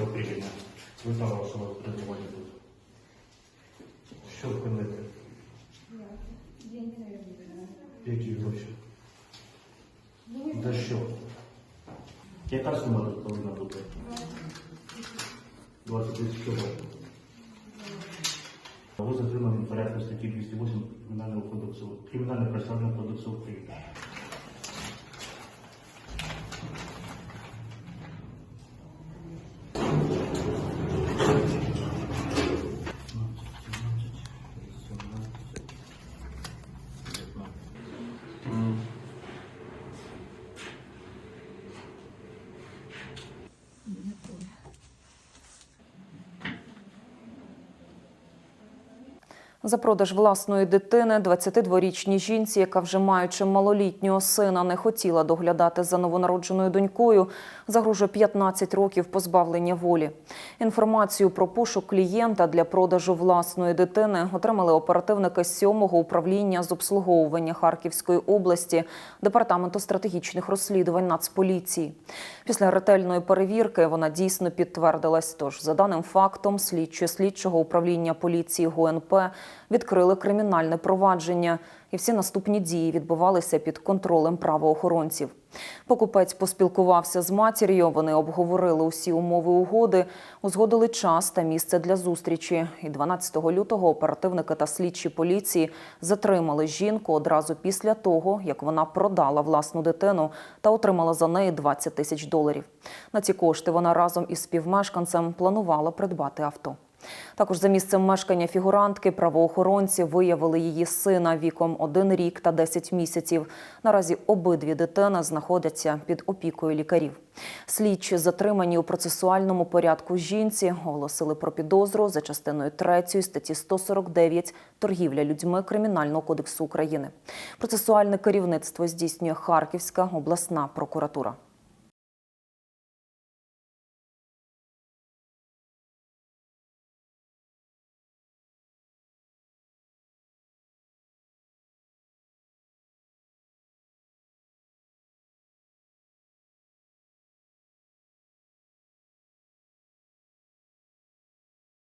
цього приміщення. Ви знали, що перебуваєте тут. Що? Деньги, Які гроші? За що? Яка сума тут повинна бути? 20 тисяч чого? Ви затримані в порядку статті 208 Кримінального кодексу, Кримінального процесуального кодексу України. За продаж власної дитини 22-річній жінці, яка вже маючи малолітнього сина, не хотіла доглядати за новонародженою донькою, загрожує 15 років позбавлення волі. Інформацію про пошук клієнта для продажу власної дитини отримали оперативники 7-го управління з обслуговування Харківської області департаменту стратегічних розслідувань Нацполіції. Після ретельної перевірки вона дійсно підтвердилась. Тож, за даним фактом, слідчі слідчого управління поліції ГУНП відкрили кримінальне провадження, і всі наступні дії відбувалися під контролем правоохоронців. Покупець поспілкувався з матір'ю. Вони обговорили усі умови угоди, узгодили час та місце для зустрічі. І 12 лютого оперативники та слідчі поліції затримали жінку одразу після того, як вона продала власну дитину та отримала за неї 20 тисяч доларів. На ці кошти вона разом із співмешканцем планувала придбати авто. Також за місцем мешкання фігурантки правоохоронці виявили її сина віком 1 рік та 10 місяців. Наразі обидві дитини знаходяться під опікою лікарів. Слідчі затримані у процесуальному порядку жінці оголосили про підозру за частиною 3 статті 149 торгівля людьми Кримінального кодексу України. Процесуальне керівництво здійснює Харківська обласна прокуратура.